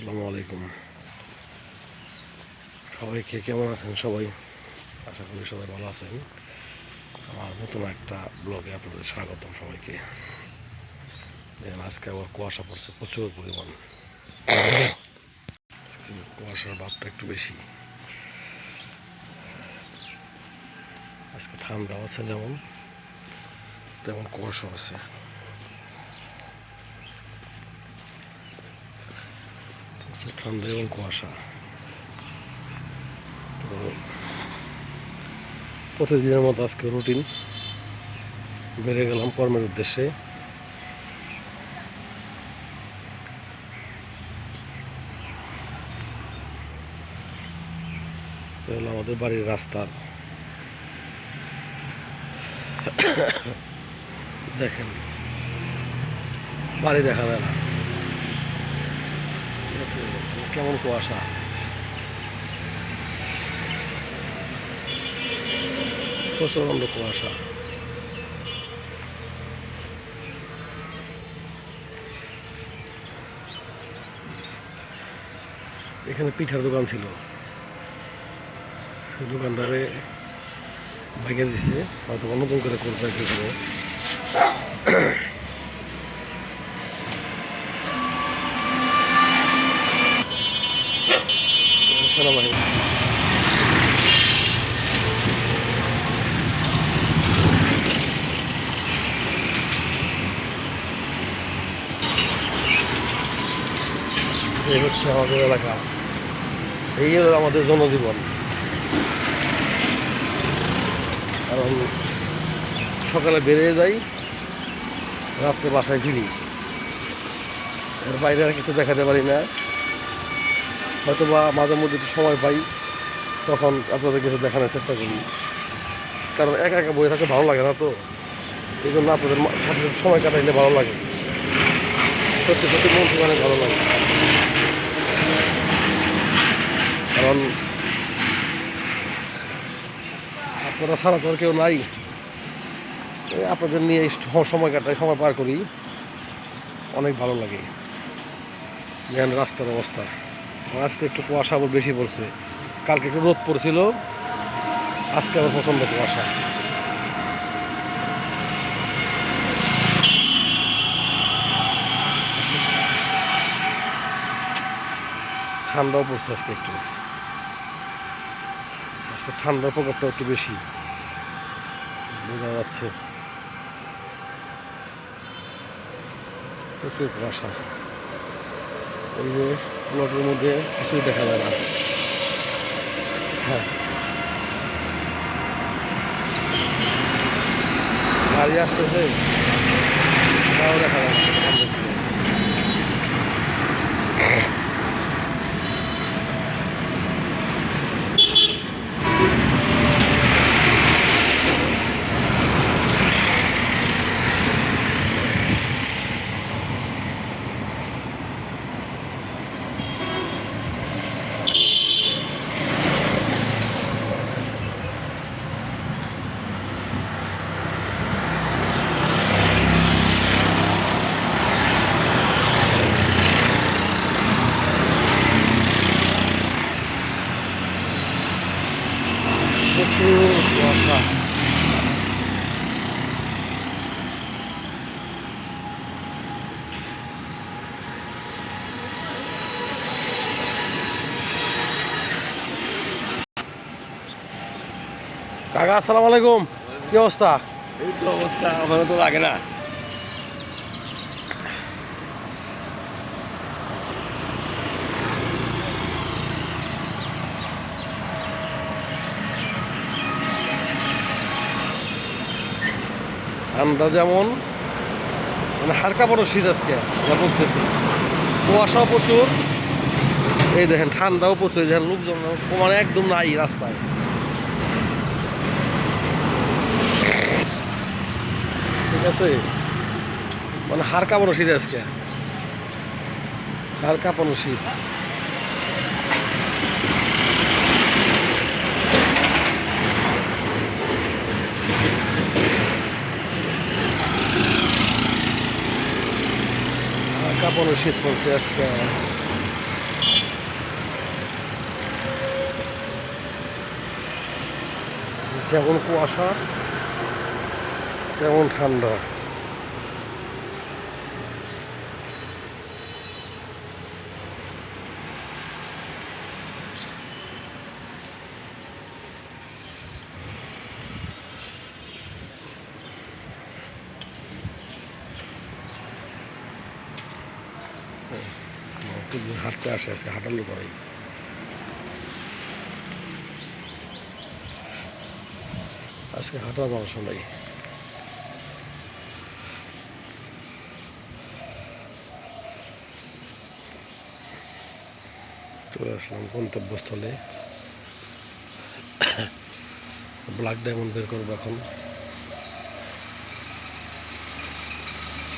আসসালামু আলাইকুম। সবাই কে কেমন আছেন সবাই? আশা করি সবাই ভালো আছেন। আমার নতুন একটা ব্লগে আপনাদের স্বাগতম সবাইকে। দেখেন, আজকে আবার কুয়াশা পড়ছে প্রচুর পরিমাণ। কুয়াশার ভাবটা একটু বেশি। আজকে ঠান্ডা আছে যেমন, তেমন কুয়াশা আছে। ঠান্ডা এবং কুয়াশা তো প্রতিদিনের মতো আজকে রুটিন বেড়ে গেলাম কর্মের উদ্দেশ্যে। হলো আমাদের বাড়ির রাস্তার দেখেন। বাড়ি দেখা যায় না? কেমন কুয়াশা প্রচণ্ড কুয়াশা এখানে পিঠার দোকান ছিল। সেই দোকানদারে ভেঙে দিছে, হয়তো নতুন করে করবে কি করে সেনাবাহিনী। এই হচ্ছে আমাদের এলাকা। এই হলো আমাদের জনজীবন। কারণ সকালে বেরিয়ে যাই, রাত্রে বাসায় ফিরি। এর বাইরে আর কিছু দেখাতে পারি না। হয়তো বা মাঝে মধ্যে একটু সময় পাই, তখন আপনাদের কিছু দেখানোর চেষ্টা করি। কারণ একা একা বই থাকতে ভালো লাগে না তো। এই জন্য আপনাদের সাথে সময় কাটাইলে ভালো লাগে। সত্যি সত্যি মন অনেক ভালো লাগে। কারণ আপনারা ছাড়া তো কেউ নাই। আপনাদের নিয়ে সময় কাটাই, সময় পার করি। অনেক ভালো লাগে। দেখেন রাস্তার অবস্থা। আজকে একটু কুয়াশা আবার বেশি পড়ছে। কালকে একটু রোদ পড়ছিল, আজকে আবার প্রচণ্ড কুয়াশা। ঠান্ডাও পড়ছে আজকে একটু। আজকে ঠান্ডার প্রকোপটা একটু বেশি। বোঝা যাচ্ছে। প্রচুর কুয়াশা। এই যে প্লটের মধ্যে কিছুই দেখা যায় না। হ্যাঁ। গাড়ি আসতেছে। তাও দেখা যায় না সামনে থেকে। প্রচুর কুয়াশা কাকা আসসালামু আলাইকুম। কি অবস্থা? এই তো অবস্থা আমার তো লাগে না। ঠান্ডা যেমন মানে হালকা বড় শীত আজকে, যা বলতেছি। কুয়াশাও প্রচুর। এই দেখেন, ঠান্ডাও প্রচুর দেখেন, লোকজন মানে একদম নাই রাস্তায়। ঠিক আছে? মানে হাড় বড় শীত আজকে। হাড় কাঁপানো শীত। প্রবল শীত পড়ছে আজকে। যেমন কুয়াশা তেমন ঠান্ডা। খুব হাঁটতে আসে, আজকে হাঁটালো করাই আজকে হাঁটার মানুষ নাই। চলে আসলাম গন্তব্যস্থলে। ব্ল্যাক ডায়মন্ড বের করব এখন।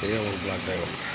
এই আমার ব্ল্যাক ডায়মন্ড।